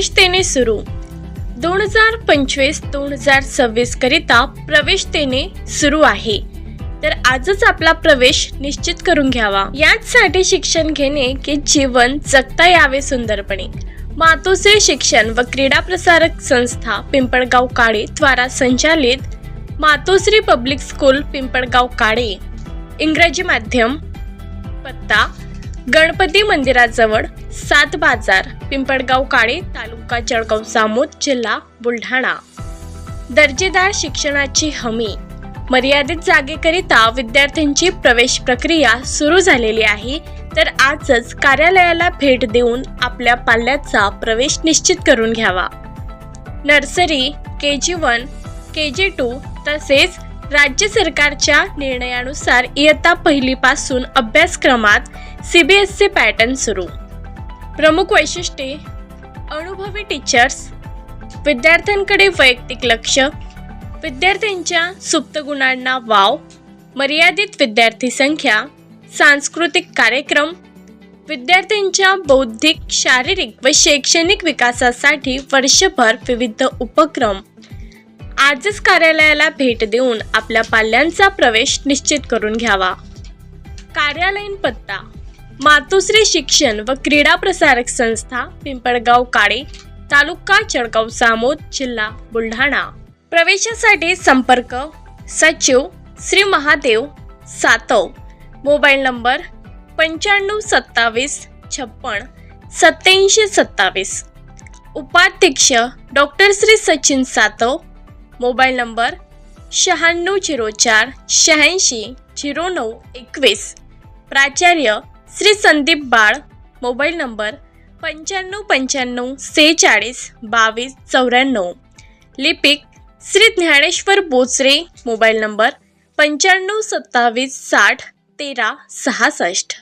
प्रवेशतेने सुरू. दोन हजार पंचवीस दोन हजार सव्वीस करिता प्रवेशतेने सुरू आहे. तर आजच आपला प्रवेश निश्चित करून घ्यावा. याचसाठी शिक्षण घेणे की जीवन जगता यावे सुंदरपणे. मातोश्री शिक्षण व क्रीडा प्रसारक संस्था पिंपळगाव काळे द्वारा संचालित मातोश्री पब्लिक स्कूल पिंपळगाव काळे. इंग्रजी माध्यम पत्ता गणपती मंदिराजवळ सात बाजार पिंपळगाव काळे तालुका जळगाव जामोद जिल्हा बुलढाणा. दर्जेदार शिक्षणाची हमी मर्यादित जागेकरिता विद्यार्थ्यांची प्रवेश प्रक्रिया सुरू झालेली आहे तर आजच कार्यालयाला भेट देऊन आपल्या पाल्याचा प्रवेश निश्चित करून घ्यावा. Nursery K G one K G two तसेच राज्य सरकारच्या निर्णयानुसार इयत्ता पहिलीपासून अभ्यासक्रमात C B S C pattern सुरू. प्रमुख वैशिष्ट्ये अनुभवी टीचर्स विद्यार्थ्यांकडे वैयक्तिक लक्ष विद्यार्थ्यांच्या सुप्त गुणांना वाव मर्यादित विद्यार्थी संख्या सांस्कृतिक कार्यक्रम विद्यार्थ्यांच्या बौद्धिक शारीरिक व शैक्षणिक विकासासाठी वर्षभर विविध उपक्रम आजच कार्यालयाला भेट देऊन आपल्या पाल्यांचा प्रवेश निश्चित करून घ्यावा. कार्यालयीन पत्ता मातोश्री शिक्षण व क्रीडा प्रसारक संस्था पिंपळगाव काळे तालुका चडगाव सामोद जिल्हा बुलढाणा. प्रवेशासाठी संपर्क सचिव श्री महादेव सातव. मोबाईल नंबर पंच्याण्णव सत्तावीस छप्पन सत्याऐंशी सत्तावीस. उपाध्यक्ष doctor Shri Sachin Satav mobile number शहाण्णव झिरो चार शहाऐंशी झिरो नऊ एकवीस. प्राचार्य श्री संदीप बाळ मोबाईल नंबर पंच्याण्णव पंच्याण्णव सेहेचाळीस बावीस चौऱ्याण्णव. लिपिक श्री ज्ञानेश्वर बोचरे मोबाईल नंबर पंच्याण्णव सत्तावीस साठ तेरा सहासष्ट.